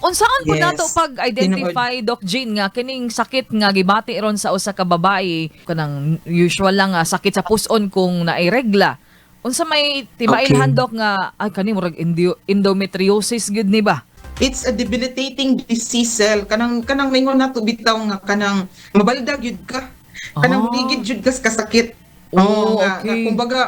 Unsaan po Yes. nato pag identify Doc Jean nga kining sakit nga gibati ron sa usa ka babae kanang usual lang nga sakit sa puson kung nairregla. Unsa may timailhan Okay. Doc nga ay kani murag endo- endometriosis gud ni ba? It's a debilitating disease cell. Kanang kanang mingon nato bitaw nga kanang mabaldag yun ka. Kanang Ah. ligid yun kas kasakit. Oh, nga, okay. nga, kumbaga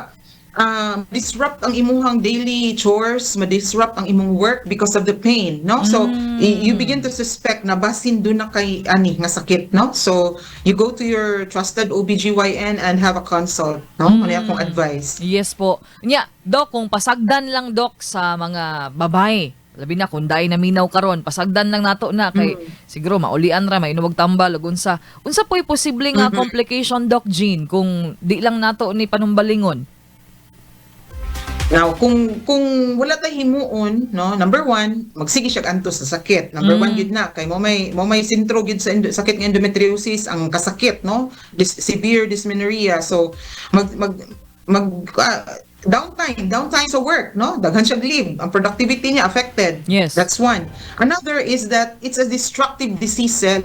ah, disrupt ang imuhang daily chores, ma-disrupt ang imong work because of the pain, no? So Mm. you begin to suspect na basin do na kay ani nga sakit, no? So you go to your trusted OBGYN and have a consult, no? Ano akong advice. Yes po. Nya, Doc, kung pasagdan lang Doc sa mga babae, labi na kung dai naminaw karon, pasagdan lang nato na kay siguro maulian ra may inuwag tambal ug unsa. Unsa po'y posible nga complication Doc Jean kung di lang nato ni panumbalingon? Now, kung kung wala tay himuon, no, number one, magsige siya anto sa sakit. Number one Mm. gid na kay mo may mo may sintro gid sa endo- sakit ng endometriosis ang kasakit, no? Dis- severe dysmenorrhea. So mag mag mag ah, downtime, downtime sa work, no? Daghan siya leave, ang productivity niya affected. Yes. That's one. Another is that it's a destructive disease cell.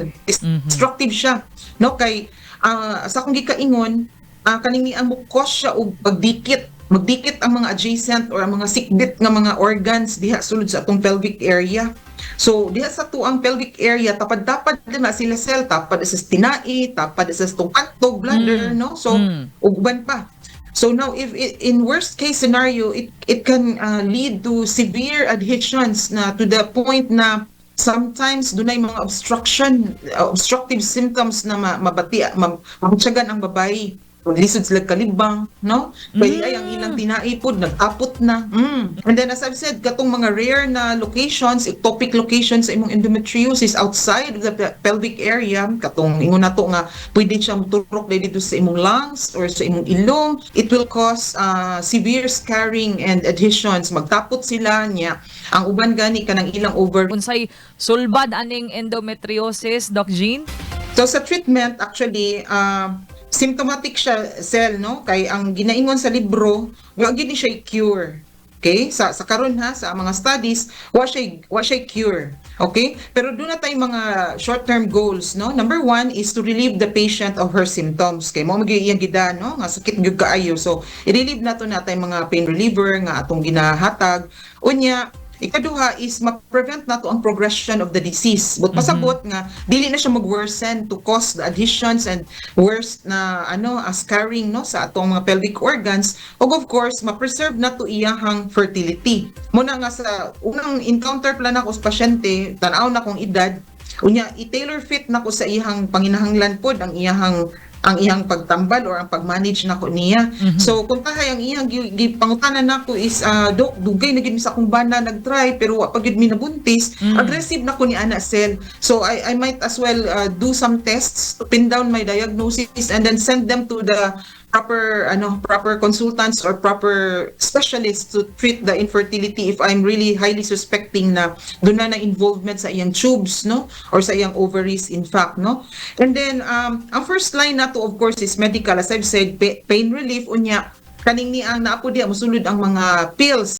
Destructive siya. No kay ah, sa akong gikaingon, ah, kaning ang mukos siya og pagdikit magdikit ang mga adjacent or ang mga sikbit nga mga organs diha sulod sa atong pelvic area. So diha sa tuang pelvic area tapad-tapad din na sila cell tapad sa tinai, tapad sa itong kantog bladder, no? So Mm. ugban pa. So now, if it, in worst case scenario, it it can uh, lead to severe adhesions na to the point na sometimes dunay mga obstruction, uh, obstructive symptoms na ma, mabati, ma, mabutsagan ang babae. Lisod sila kalibang, no? Pwede ay ang ilang tinaipod, nag-apot na. Mm. And then as I've said, katong mga rare na locations, ectopic locations sa imong endometriosis outside of the pe- pelvic area, katong ingon nato nga pwede siya muturok dito sa imong lungs or sa imong ilong, it will cause uh, severe scarring and adhesions. Magtapot sila niya. Ang uban gani kanang ilang over Unsay sulbad aning endometriosis Doc Jean? So sa treatment actually uh, symptomatic siya cell no kay ang ginaingon sa libro wa gid siya cure. Okay? Sa sa karon ha sa mga studies wa siya wa siya cure. Okay? Pero doon na tayong mga short-term goals no. Number one is to relieve the patient of her symptoms. Kay mo magiyang gida no nga sakit gyud kaayo. So i-relieve nato na tayong mga pain reliever nga atong ginahatag. Unya Ikaduha is ma-prevent nato ang progression of the disease. But pasabot nga dili na siya mag-worsen to cause the adhesions and worst na ano a scarring no sa atong mga pelvic organs ug of course ma-preserve nato iyahang fertility. Muna nga sa unang encounter plan ako sa pasyente, tan-aw na kong edad, unya i-tailor fit nako sa iyahang panginahanglan pod ang iyahang ang iyang pagtambal or ang pag-manage nako niya. So kung tahay ang iyang gi- gi- pangutanan nako is ah, dok dugay na gid sa akong bana nag-try pero wa pa gid mi nabuntis, aggressive nako ni ana cell. So I I might as well ah, do some tests to pin down my diagnosis and then send them to the proper ano proper consultants or proper specialists to treat the infertility if I'm really highly suspecting na doon na na involvement sa iyang tubes no? Or sa iyang ovaries in fact no? And then um ang first line nato of course is medical. As I've said pa- pain relief. Unya kaning ni ang naapo diya mosulod ang mga pills